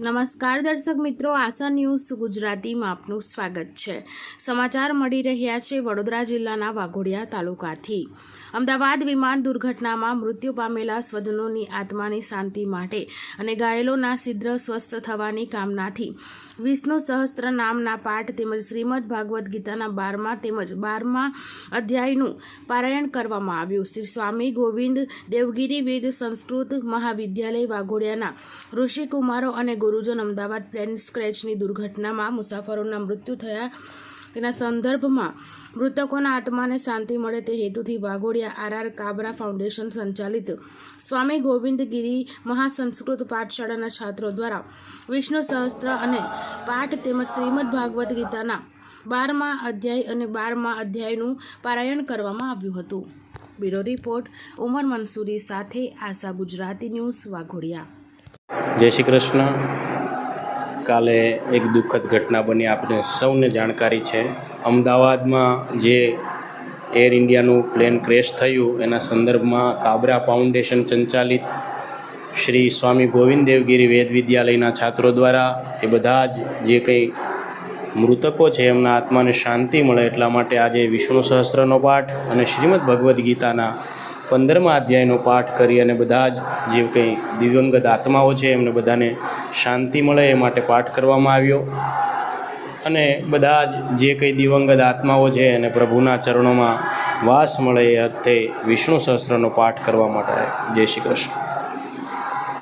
નમસ્કાર દર્શક મિત્રો, આશા ન્યૂઝ ગુજરાતીમાં આપનું સ્વાગત છે. સમાચાર મળી રહ્યા છે વડોદરા જિલ્લાના વાઘોડિયા તાલુકાથી. અમદાવાદ વિમાન દુર્ઘટનામાં મૃત્યુ પામેલા સ્વજનોની આત્માની શાંતિ માટે અને ઘાયલોના શીઘ્ર સ્વસ્થ થવાની કામનાથી વિષ્ણુ સહસ્ત્ર નામના પાઠ તેમજ શ્રીમદ ભાગવદ્ ગીતાના બારમા તેમજ બારમા અધ્યાયનું પારાયણ કરવામાં આવ્યું. શ્રી સ્વામી ગોવિંદ દેવગીરી વેદ સંસ્કૃત મહાવિદ્યાલય વાઘોડિયાના ઋષિકુમારો અને ગુરુજન અમદાવાદ પ્લેન સ્ક્રેચની દુર્ઘટનામાં મુસાફરોના મૃત્યુ થયા. તેના સંદર્ભમાં મૃતકોના આત્માને શાંતિ મળે તે હેતુથી વાઘોડિયા આરઆર કાબરા ફાઉન્ડેશન સંચાલિત સ્વામી ગોવિંદગીરી મહાસંસ્કૃત પાઠશાળાના છાત્રો દ્વારા વિષ્ણુ સહસ્ત્ર અને પાઠ તેમજ શ્રીમદ ભાગવદ્ ગીતાના બારમા અધ્યાય અને બારમા અધ્યાયનું પારાયણ કરવામાં આવ્યું હતું. બ્યુરો રિપોર્ટ, ઉમર મંસૂરી સાથે આશા ગુજરાતી ન્યૂઝ વાઘોડિયા. જય શ્રી કૃષ્ણ. કાલે એક દુઃખદ ઘટના બની આપણે સૌને જાણકારી છે. અમદાવાદમાં જે એર ઇન્ડિયાનું પ્લેન ક્રેશ થયું, એના સંદર્ભમાં કાબરા ફાઉન્ડેશન સંચાલિત શ્રી સ્વામી ગોવિંદ દેવગીરી વેદ વિદ્યાલયના છાત્રો દ્વારા એ બધા જ જે કંઈ મૃતકો છે, એમના આત્માને શાંતિ મળે એટલા માટે આજે વિષ્ણુ સહસ્ત્રનો પાઠ અને શ્રીમદ ભગવદ્ ગીતાના પંદરમા અધ્યાયનો પાઠ કરી અને બધા જ જે કંઈ દિવંગત આત્માઓ છે, એમને બધાને શાંતિ મળે એ માટે પાઠ કરવામાં આવ્યો. અને બધા જ જે કંઈ દિવંગત આત્માઓ છે, એને પ્રભુના ચરણોમાં વાસ મળે એ અર્થે વિષ્ણુ સહસ્ત્રનો પાઠ કરવા માટે જય શ્રી કૃષ્ણ.